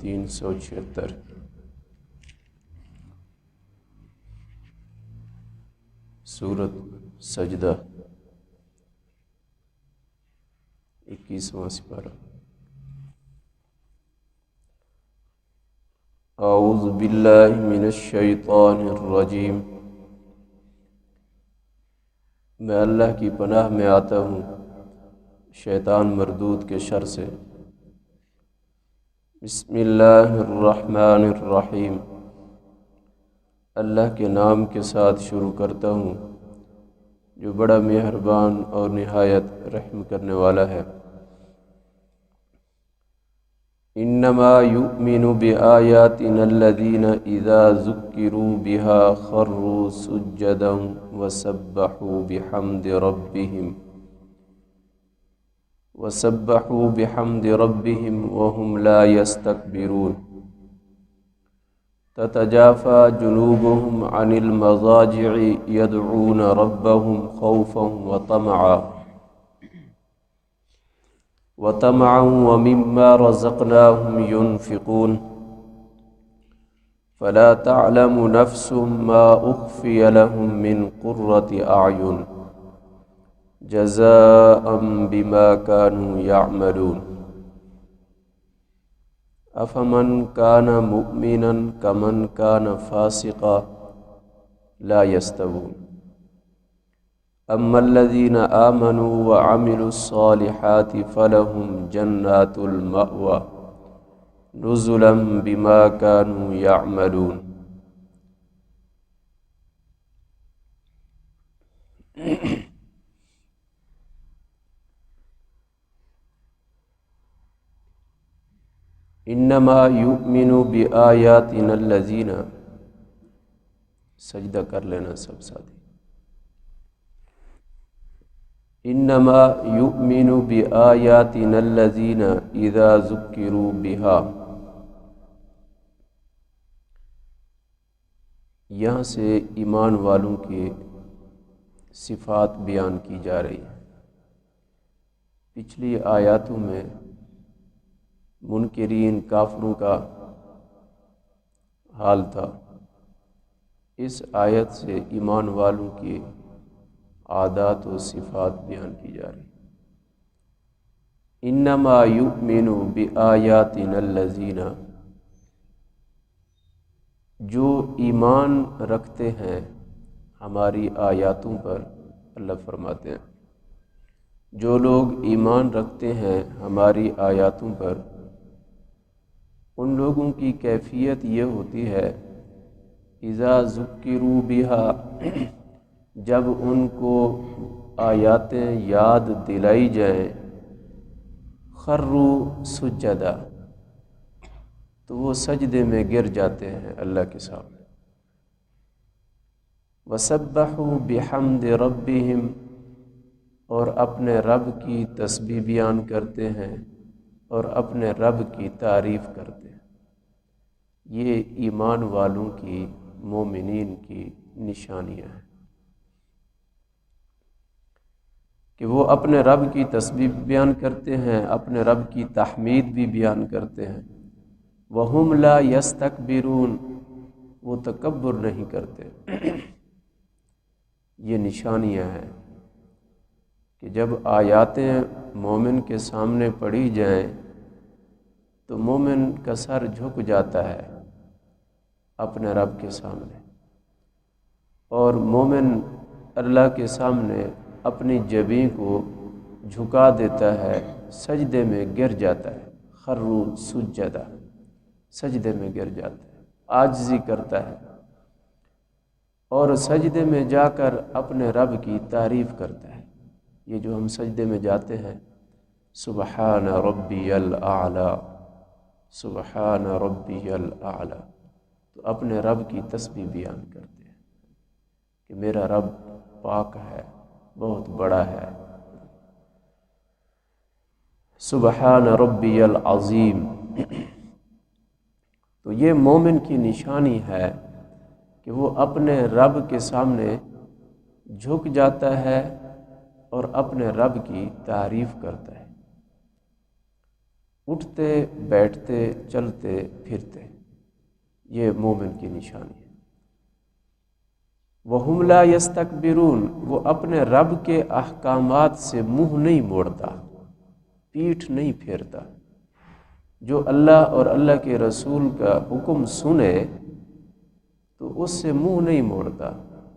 تین سو چھہتر۔ سورت سجدہ۔ اکیسواں سپارہ۔ اعوذ باللہ من الشیطان الرجیم۔ میں اللہ کی پناہ میں آتا ہوں، شیطان مردود کے شر سے۔ بسم اللہ الرحمن الرحیم۔ اللہ کے نام کے ساتھ شروع کرتا ہوں، جو بڑا مہربان اور نہایت رحم کرنے والا ہے۔ انما یؤمن بآیاتنا الذین اذا ذکروا بها خروا سجدا وسبحوا بحمد ربهم۔ وسبحوا بحمد ربهم وهم لا يستكبرون. تتجافى جنوبهم عن المضاجع يدعون ربهم خوفا وطمعا. وطمعا ومما رزقناهم ينفقون. فلا تعلم نفس ما أخفي لهم من قرة أعين. جزاء بما كانوا يعملون. أفمن كان مؤمنا كمن كان فاسقا لا يستوون. أما الذين آمنوا وعملوا الصالحات فلهم جنات المأوى نزلا بما كانوا يعملون. انما یؤمن بآیاتنا الذین. سجدہ کر لینا سب ساتھی. انما یؤمن بآیاتنا الذین اذا ذکروا بها یہاں سے ایمان والوں کے صفات بیان کی جا رہی ہیں۔ پچھلی آیاتوں میں منکرین کافروں کا حال تھا۔ اس آیت سے ایمان والوں کی عادات و صفات بیان کی جا رہی۔ انما یؤمن بآیاتنا الذین، جو ایمان رکھتے ہیں ہماری آیاتوں پر اللہ فرماتے ہیں۔ جو لوگ ایمان رکھتے ہیں ہماری آیاتوں پر ان لوگوں کی کیفیت یہ ہوتی ہے، اذا ذکروا بها جب ان کو آیاتیں یاد دلائی جائیں خرو سجدہ تو وہ سجدے میں گر جاتے ہیں اللہ کے سامنے۔ وسبحوا بحمد ربهم اور اپنے رب کی تسبیح بیان کرتے ہیں۔ اور اپنے رب کی تعریف کرتے یہ ایمان والوں کی، مومنین کی نشانیاں ہیں۔ کہ وہ اپنے رب کی تسبیح بیان کرتے ہیں، اپنے رب کی تحمید بھی بیان کرتے ہیں۔ وہ لا یستکبرون وہ تکبر نہیں کرتے۔ یہ نشانیاں ہیں۔ کہ جب آیاتیں مومن کے سامنے پڑھی جائیں تو مومن کا سر جھک جاتا ہے اپنے رب کے سامنے اور مومن اللہ کے سامنے اپنی جبیں کو جھکا دیتا ہے، سجدے میں گر جاتا ہے۔ خرو سجدہ، سجدے میں گر جاتا ہے آجزی کرتا ہے اور سجدے میں جا کر اپنے رب کی تعریف کرتا ہے۔ یہ جو ہم سجدے میں جاتے ہیں، سبحان ربی العلیٰ سبحان ربی العلیٰ تو اپنے رب کی تسبیح بیان کرتے ہیں کہ میرا رب پاک ہے، بہت بڑا ہے۔ سبحان ربی العظیم۔ تو یہ مومن کی نشانی ہے کہ وہ اپنے رب کے سامنے جھک جاتا ہے اور اپنے رب کی تعریف کرتا ہے اٹھتے، بیٹھتے، چلتے، پھرتے، یہ مومن کی نشانی ہے۔ وہ حملہ یستکبرون وہ اپنے رب کے احکامات سے منہ نہیں موڑتا، پیٹھ نہیں پھیرتا۔ جو اللہ اور اللہ کے رسول کا حکم سنے، تو اس سے منہ نہیں موڑتا،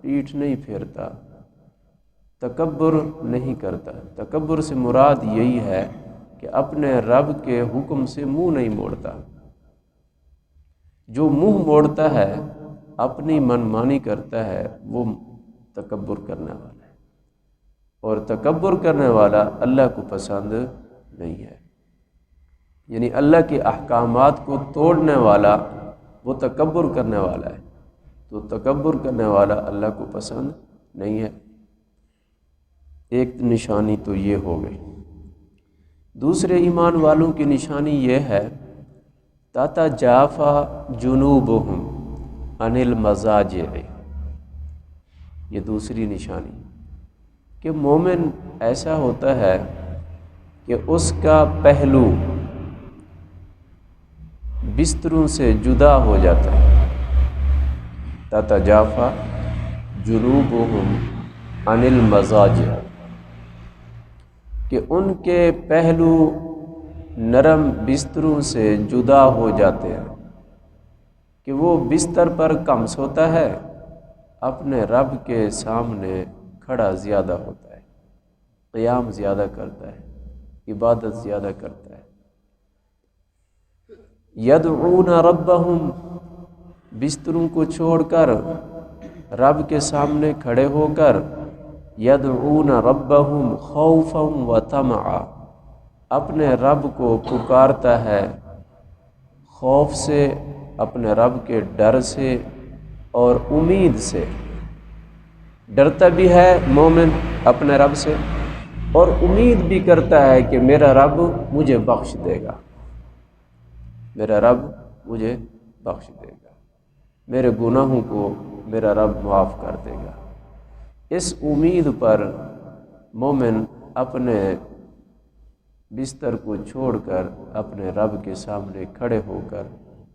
پیٹھ نہیں پھیرتا۔ تکبر نہیں کرتا۔ تکبر سے مراد یہی ہے کہ اپنے رب کے حکم سے منہ نہیں موڑتا۔ جو منہ موڑتا ہے، اپنی من مانی کرتا ہے، وہ تکبر کرنے والا ہے۔ اور تکبر کرنے والا اللہ کو پسند نہیں ہے۔ یعنی اللہ کے احکامات کو توڑنے والا، وہ تکبر کرنے والا ہے۔ تو تکبر کرنے والا اللہ کو پسند نہیں ہے۔ ایک نشانی تو یہ ہو گئی۔ دوسرے ایمان والوں کی نشانی یہ ہے، تاتا جافا جنوب ہوں انل مزاج یہ دوسری نشانی۔ کہ مومن ایسا ہوتا ہے کہ اس کا پہلو بستروں سے جدا ہو جاتا ہے۔ تاتا جافا جنوب ہوں انل مزاج کہ ان کے پہلو نرم بستروں سے جدا ہو جاتے ہیں، کہ وہ بستر پر کم سوتا ہے، اپنے رب کے سامنے کھڑا زیادہ ہوتا ہے، قیام زیادہ کرتا ہے، عبادت زیادہ کرتا ہے۔ یدعون ربہم، بستروں کو چھوڑ کر رب کے سامنے کھڑے ہو کر یدعون ربہم خوفا و تمعا اپنے رب کو پکارتا ہے خوف سے، اپنے رب کے ڈر سے اور امید سے۔ ڈرتا بھی ہے مومن اپنے رب سے اور امید بھی کرتا ہے کہ میرا رب مجھے بخش دے گا۔ میرا رب مجھے بخش دے گا۔ میرے گناہوں کو میرا رب معاف کر دے گا۔ اس امید پر مومن اپنے بستر کو چھوڑ کر اپنے رب کے سامنے کھڑے ہو کر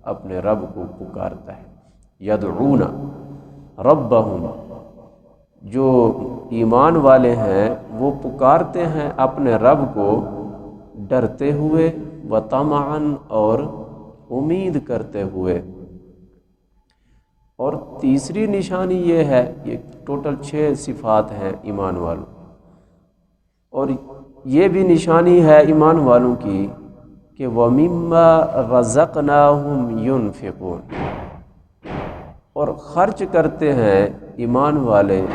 اپنے رب کو پکارتا ہے۔ یدعون ربہم، جو ایمان والے ہیں، وہ پکارتے ہیں اپنے رب کو ڈرتے ہوئے و اور امید کرتے ہوئے۔ اور تیسری نشانی یہ ہے یہ ٹوٹل چھ صفات ہیں ایمان والوں اور یہ بھی نشانی ہے ایمان والوں کی کہ وہ مما رزق یون اور خرچ کرتے ہیں ایمان والے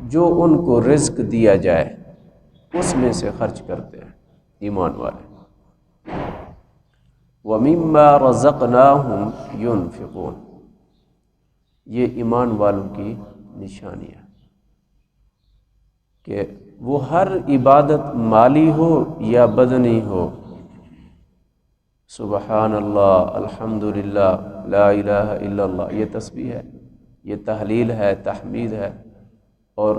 جو ان کو رزق دیا جائے، اس میں سے خرچ کرتے ہیں ایمان والے۔ وَمِمَّا رَزَقْنَاهُمْ يُنفِقُونَ۔ یہ ایمان والوں کی نشانی ہے کہ وہ ہر عبادت مالی ہو یا بدنی ہو۔ سبحان اللہ الحمد للہ لا الہ الا اللہ۔ یہ تسبیح ہے، یہ تحلیل ہے، تحمید ہے۔ اور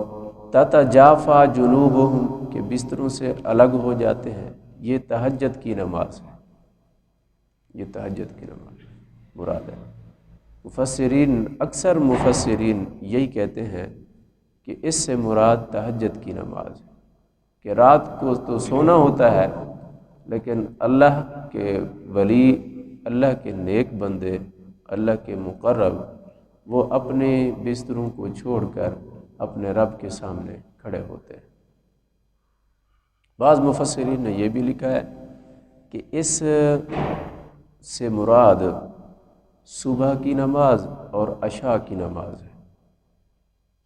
تتا جافا جنوب کے بستروں سے الگ ہو جاتے ہیں۔ یہ تہجد کی نماز ہے۔ یہ تہجد کی نماز، مراد ہے۔ مفسرین، اکثر مفسرین یہی کہتے ہیں کہ اس سے مراد تہجد کی نماز ہے۔ کہ رات کو تو سونا ہوتا ہے، لیکن اللہ کے ولی، اللہ کے نیک بندے، اللہ کے مقرب، وہ اپنے بستروں کو چھوڑ کر اپنے رب کے سامنے کھڑے ہوتے ہیں۔ بعض مفسرین نے یہ بھی لکھا ہے کہ اس سے مراد صبح کی نماز اور عشاء کی نماز ہے۔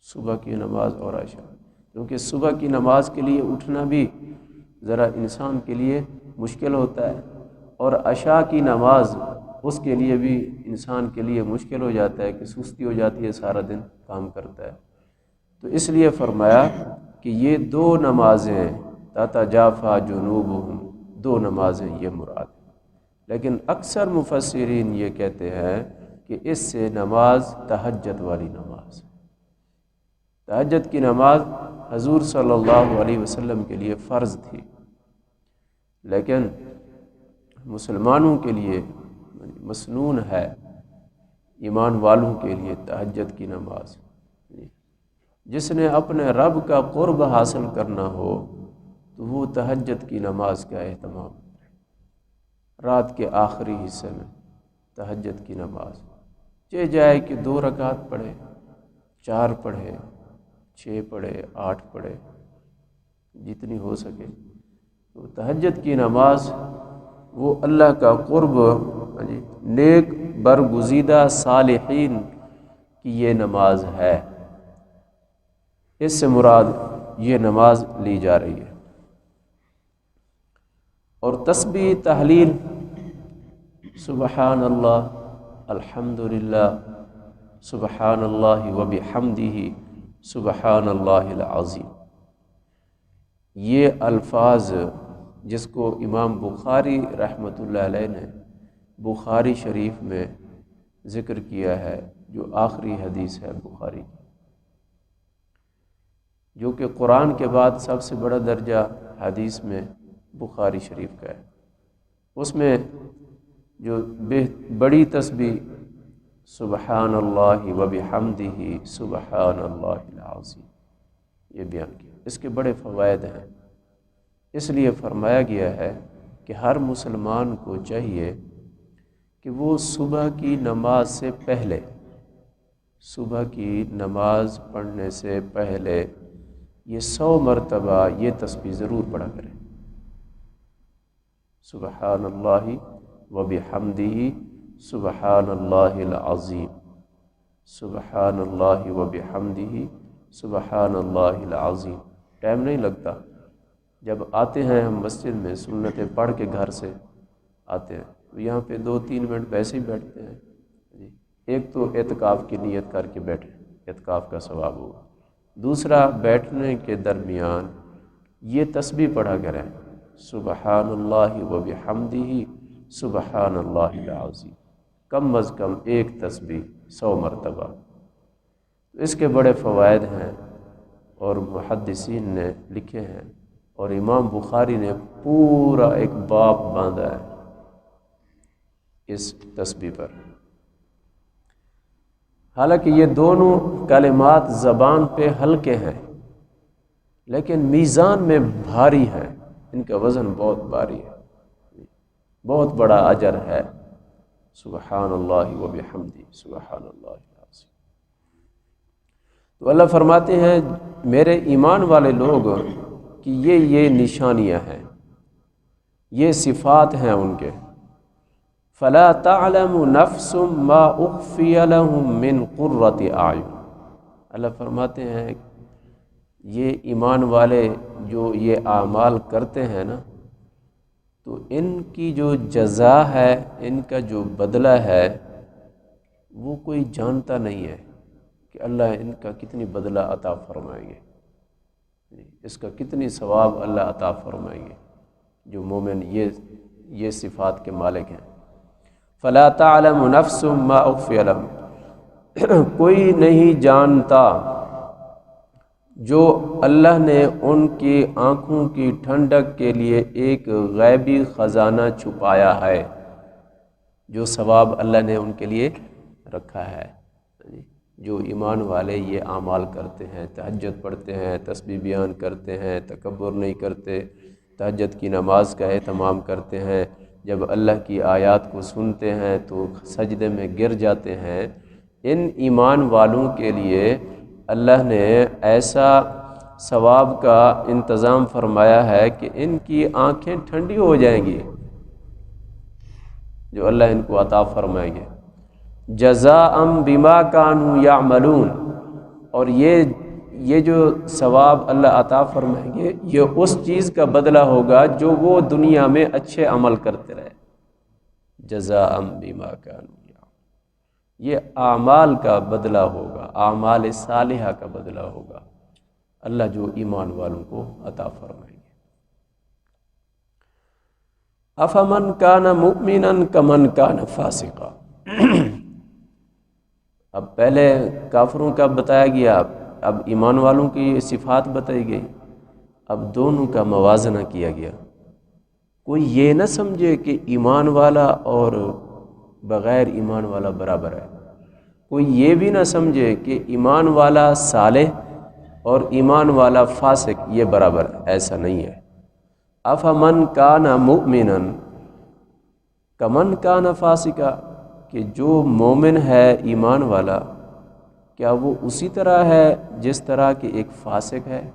صبح کی نماز اور عشاء۔ کیونکہ صبح کی نماز کے لیے اٹھنا بھی ذرا انسان کے لیے مشکل ہوتا ہے اور عشاء کی نماز اس کے لیے بھی انسان کے لیے مشکل ہو جاتا ہے کہ سستی ہو جاتی ہے، سارا دن کام کرتا ہے۔ تو اس لیے فرمایا کہ یہ دو نمازیں تاتا جافا جنوب دو نمازیں یہ مراد لیکن اکثر مفسرین یہ کہتے ہیں کہ اس سے نماز تہجد والی نماز تہجد کی نماز حضور صلی اللہ علیہ وسلم کے لیے فرض تھی۔ لیکن مسلمانوں کے لیے مسنون ہے۔ ایمان والوں کے لیے تہجد کی نماز۔ جس نے اپنے رب کا قرب حاصل کرنا ہو تو وہ تہجد کی نماز کا اہتمام۔ رات کے آخری حصے میں تہجد کی نماز۔ چہ جائے کہ دو رکعت پڑھے، چار پڑھے، چھ پڑھے، آٹھ پڑھے، جتنی ہو سکے۔ تو تہجد کی نماز وہ اللہ کا قرب ہاں جی نیک، برگزیدہ، صالحین کی یہ نماز ہے۔ اس سے مراد یہ نماز لی جا رہی ہے۔ اور تسبیح تحلیل۔ سبحان اللہ الحمد للہ سبحان اللہ وبی حمدی سبحان اللہ العظیم۔ یہ الفاظ جس کو امام بخاری رحمۃ اللہ علیہ نے بخاری شریف میں ذکر کیا ہے، جو آخری حدیث ہے بخاری جو کہ قرآن کے بعد سب سے بڑا درجہ حدیث میں بخاری شریف کا ہے۔ اس میں جو بے بڑی تسبیح سبحان اللہ و بحمدہ سبحان اللہ العظیم، یہ بیان کیا۔ اس کے بڑے فوائد ہیں۔ اس لیے فرمایا گیا ہے کہ ہر مسلمان کو چاہیے کہ وہ صبح کی نماز سے پہلے، صبح کی نماز پڑھنے سے پہلے یہ سو مرتبہ یہ تسبیح ضرور پڑھا کرے۔ سبحان اللہ و سبحان اللہ العظیم سبحان اللہ و سبحان اللہ العظیم ٹائم نہیں لگتا جب آتے ہیں ہم مسجد میں سنتیں پڑھ کے گھر سے آتے ہیں تو یہاں پہ دو تین منٹ ویسے ہی بیٹھتے ہیں جی ایک تو اعتکاف کی نیت کر کے بیٹھے اعتکاف کا ثواب ہوگا دوسرا بیٹھنے کے درمیان یہ تسبیح پڑھا کریں سبحان اللہ و بحمدہ سبحان اللہ العظیم۔ کم از کم ایک تسبیح، سو مرتبہ۔ اس کے بڑے فوائد ہیں اور محدثین نے لکھے ہیں اور امام بخاری نے پورا ایک باپ باندھا ہے اس تسبیح پر۔ حالانکہ یہ دونوں کلمات زبان پہ ہلکے ہیں، لیکن میزان میں بھاری ہیں۔ ان کا وزن بہت بھاری ہے۔ بہت بڑا اجر ہے۔ سبحان اللہ و بحمدی سبحان اللہ تو اللہ فرماتے ہیں، میرے ایمان والے لوگ، کہ یہ یہ نشانیاں ہیں۔ یہ صفات ہیں ان کے۔ فلا تعلم نفس ما اخفی لهم من قرۃ اعین اللہ فرماتے ہیں یہ ایمان والے جو یہ اعمال کرتے ہیں نا، تو ان کی جو جزا ہے، ان کا جو بدلہ ہے، وہ کوئی جانتا نہیں ہے کہ اللہ ان کا کتنی بدلہ عطا فرمائیں گے۔ اس کا کتنی ثواب اللہ عطا فرمائیں گے۔ جو مومن یہ یہ صفات کے مالک ہیں۔ فلا تعلم نفس ما اخفی علم کوئی نہیں جانتا جو اللہ نے ان کی آنکھوں کی ٹھنڈک کے لیے ایک غیبی خزانہ چھپایا ہے، جو ثواب اللہ نے ان کے لیے رکھا ہے۔ جو ایمان والے یہ اعمال کرتے ہیں، تہجد پڑھتے ہیں، تسبیح بیان کرتے ہیں، تکبر نہیں کرتے، تہجد کی نماز کا اہتمام کرتے ہیں۔ جب اللہ کی آیات کو سنتے ہیں تو سجدے میں گر جاتے ہیں۔ ان ایمان والوں کے لیے اللہ نے ایسا ثواب کا انتظام فرمایا ہے کہ ان کی آنکھیں ٹھنڈی ہو جائیں گی جو اللہ ان کو عطا فرمائیں گے جزا ام بیما کانو یا ملون اور یہ یہ جو ثواب اللہ عطا فرمائیں گے، یہ اس چیز کا بدلہ ہوگا جو وہ دنیا میں اچھے عمل کرتے رہے۔ جزا ام بیما کانو یہ اعمال کا بدلہ ہوگا، اعمال صالحہ کا بدلہ ہوگا۔ اللہ جو ایمان والوں کو عطا فرمائیں گے افمن کان مؤمنا کمن کان فاسقا۔ اب پہلے کافروں کا بتایا گیا، اب ایمان والوں کی صفات بتائی گئی۔ اب دونوں کا موازنہ کیا گیا۔ کوئی یہ نہ سمجھے کہ ایمان والا اور بغیر ایمان والا برابر ہے۔ کوئی یہ بھی نہ سمجھے کہ ایمان والا صالح اور ایمان والا فاسق یہ برابر ایسا نہیں ہے۔ افمن کا نہ مؤمن کمن کا نہ فاسقہ، کہ جو مومن ہے ایمان والا، کیا وہ اسی طرح ہے جس طرح کہ ایک فاسق ہے؟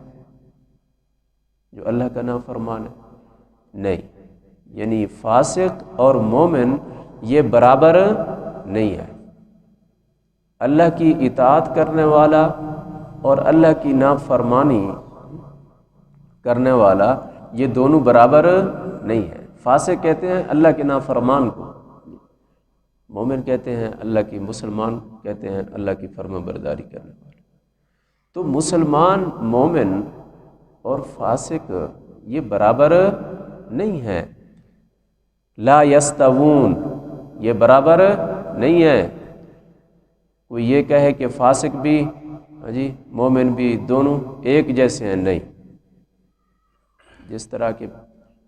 جو اللہ کا نام فرمان ہے۔ نہیں یعنی فاسق اور مومن یہ برابر نہیں ہے۔ اللہ کی اطاعت کرنے والا اور اللہ کی نافرمانی کرنے والا یہ دونوں برابر نہیں ہے فاسق کہتے ہیں اللہ کے نافرمان کو۔ مومن کہتے ہیں اللہ کی مسلمان، کہتے ہیں اللہ کی فرما برداری کرنے والے۔ تو مسلمان، مومن اور فاسق یہ برابر نہیں ہے لا یستوون یہ برابر نہیں ہے۔ کوئی یہ کہے کہ فاسق بھی ہاں جی مومن بھی دونوں ایک جیسے ہیں، نہیں۔ جس طرح کہ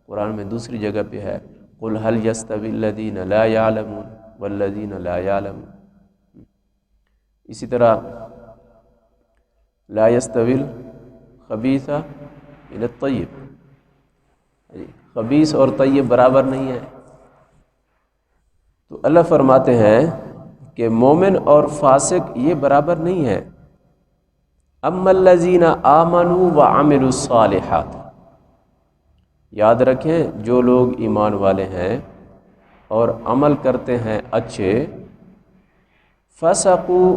قرآن میں دوسری جگہ پہ ہے، قل حل یستوی الذین لا يعلمون والذین لا يعلمون اسی طرح، لا يستوی الخبیث الطیب۔ ہاں جی خبیث اور طیب برابر نہیں ہے۔ تو اللہ فرماتے ہیں کہ مومن اور فاسق یہ برابر نہیں ہے۔ ام الزین آمن و عامر الصالحات۔ یاد رکھیں جو لوگ ایمان والے ہیں اور عمل کرتے ہیں اچھے فسقو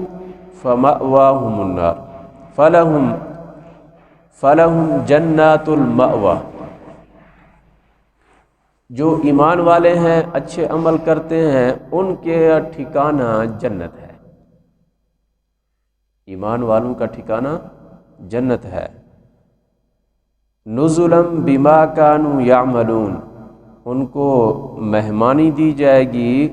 فمأواہم النار۔ فلہم فلہم جنات المأوا جو ایمان والے ہیں، اچھے عمل کرتے ہیں، ان کے ٹھکانہ جنت ہے۔ ایمان والوں کا ٹھکانہ جنت ہے۔ نزلم بیما کانو یا ان کو مہمانی دی جائے گی۔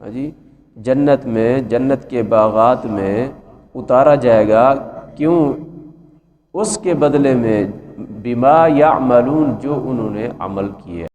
ہاں جی جنت میں، جنت کے باغات میں اتارا جائے گا۔ کیوں؟ اس کے بدلے میں بیما یا جو انہوں نے عمل کیے